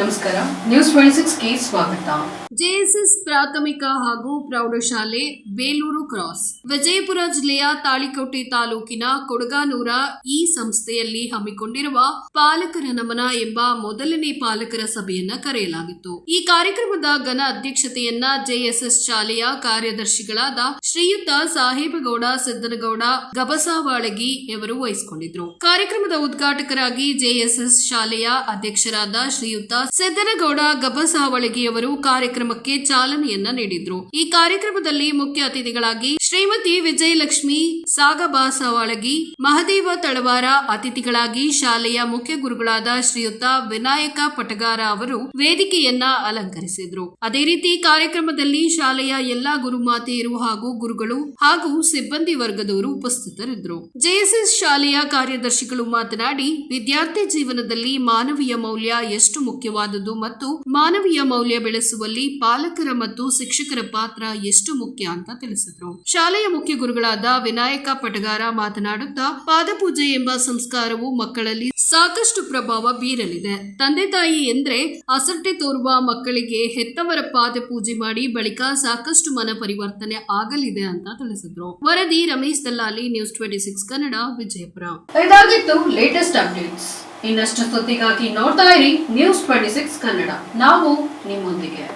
ನಮಸ್ಕಾರ. News twenty ಸಿಕ್ಸ್ಗೆ ಸ್ವಾಗತ. JSS ಪ್ರಾಥಮಿಕ ಹಾಗೂ ಪ್ರೌಢಶಾಲೆ, ಬೇಲೂರು ಕ್ರಾಸ್. ವಿಜಯಪುರ ಜಿಲ್ಲೆಯ ತಾಳಿಕೋಟೆ ತಾಲೂಕಿನ ಕೊಡಗಾನೂರ ಈ ಸಂಸ್ಥೆಯಲ್ಲಿ ಹಮ್ಮಿಕೊಂಡಿರುವ ಪಾಲಕರ ನಮನ ಎಂಬ ಮೊದಲನೇ ಪಾಲಕರ ಸಭೆಯನ್ನ ಕರೆಯಲಾಗಿತ್ತು. ಈ ಕಾರ್ಯಕ್ರಮದ ಘನ ಅಧ್ಯಕ್ಷತೆಯನ್ನ ಜೆಎಸ್ಎಸ್ ಶಾಲೆಯ ಕಾರ್ಯದರ್ಶಿಗಳಾದ ಶ್ರೀಯುತ ಸಾಹೇಬಗೌಡ, ಸಿದ್ದನಗೌಡ, ಗಬಸಾವಾಳಗಿ ಅವರು ವಹಿಸಿಕೊಂಡಿದ್ರು. ಕಾರ್ಯಕ್ರಮದ ಉದ್ಘಾಟಕರಾಗಿ ಜೆಎಸ್ಎಸ್ ಶಾಲೆಯ ಅಧ್ಯಕ್ಷರಾದ ಶ್ರೀಯುತ ಸಿದ್ದನಗೌಡ ಗಬ್ಬಸಾವಳಗಿಯವರು ಕಾರ್ಯಕ್ರಮಕ್ಕೆ ಚಾಲನೆಯನ್ನ ನೀಡಿದ್ರು. ಈ ಕಾರ್ಯಕ್ರಮದಲ್ಲಿ ಮುಖ್ಯ ಅತಿಥಿಗಳಾಗಿ ಶ್ರೀಮತಿ ವಿಜಯಲಕ್ಷ್ಮಿ ಸಾಗಬಾಸಾವಳಗಿ ಮಹದೇವ ತಳವಾರ, ಅತಿಥಿಗಳಾಗಿ ಶಾಲೆಯ ಮುಖ್ಯ ಗುರುಗಳಾದ ಶ್ರೀಯುತ ವಿನಾಯಕ ಪಟಗಾರ ಅವರು ವೇದಿಕೆಯನ್ನ ಅಲಂಕರಿಸಿದ್ರು. ಅದೇ ರೀತಿ ಕಾರ್ಯಕ್ರಮದಲ್ಲಿ ಶಾಲೆಯ ಎಲ್ಲಾ ಗುರುಮಾತೆಯರು ಹಾಗೂ ಗುರುಗಳು ಹಾಗೂ ಸಿಬ್ಬಂದಿ ವರ್ಗದವರು ಉಪಸ್ಥಿತರಿದ್ದರು. ಜೆಎಸ್ಎಸ್ ಶಾಲೆಯ ಕಾರ್ಯದರ್ಶಿಗಳು ಮಾತನಾಡಿ, ವಿದ್ಯಾರ್ಥಿ ಜೀವನದಲ್ಲಿ ಮಾನವೀಯ ಮೌಲ್ಯ ಎಷ್ಟು ಮುಖ್ಯವಾದುದು ಮತ್ತು ಮಾನವೀಯ ಮೌಲ್ಯ ಬೆಳೆಸುವಲ್ಲಿ ಪಾಲಕರ ಮತ್ತು ಶಿಕ್ಷಕರ ಪಾತ್ರ ಎಷ್ಟು ಮುಖ್ಯ ಅಂತ ತಿಳಿಸಿದ್ರು. ಶಾಲೆಯ ಮುಖ್ಯ ಗುರುಗಳಾದ ವಿನಾಯಕ ಪಟಗಾರ ಮಾತನಾಡುತ್ತಾ ಪಾದಪೂಜೆ ಎಂಬ ಸಂಸ್ಕಾರವು ಮಕ್ಕಳಲ್ಲಿ ಸಾಕಷ್ಟು ಪ್ರಭಾವ ಬೀರಲಿದೆ. ತಂದೆ ತಾಯಿ ಎಂದ್ರೆ ಅಸಟ್ಟೆ ತೋರುವ ಮಕ್ಕಳಿಗೆ ಹೆತ್ತವರ ಪಾದ ಪೂಜೆ ಮಾಡಿ ಬಳಿಕ ಸಾಕಷ್ಟು ಮನ ಪರಿವರ್ತನೆ ಆಗಲಿದೆ ಅಂತ ತಿಳಿಸಿದ್ರು. ವರದಿ Ramesh Dallali news twenty six Kannada, Vijayapura. ಇದಾಗಿತ್ತು ಲೇಟೆಸ್ಟ್ ಅಪ್ಡೇಟ್ಸ್ ಇನ್ನಷ್ಟು ಸುದ್ದಿಗಾಗಿ ನೋಡ್ತಾ ಇರಿ ನ್ಯೂಸ್ ಟ್ವೆಂಟಿ ಸಿಕ್ಸ್ ಕನ್ನಡ. ನಾವು ನಿಮ್ಮೊಂದಿಗೆ.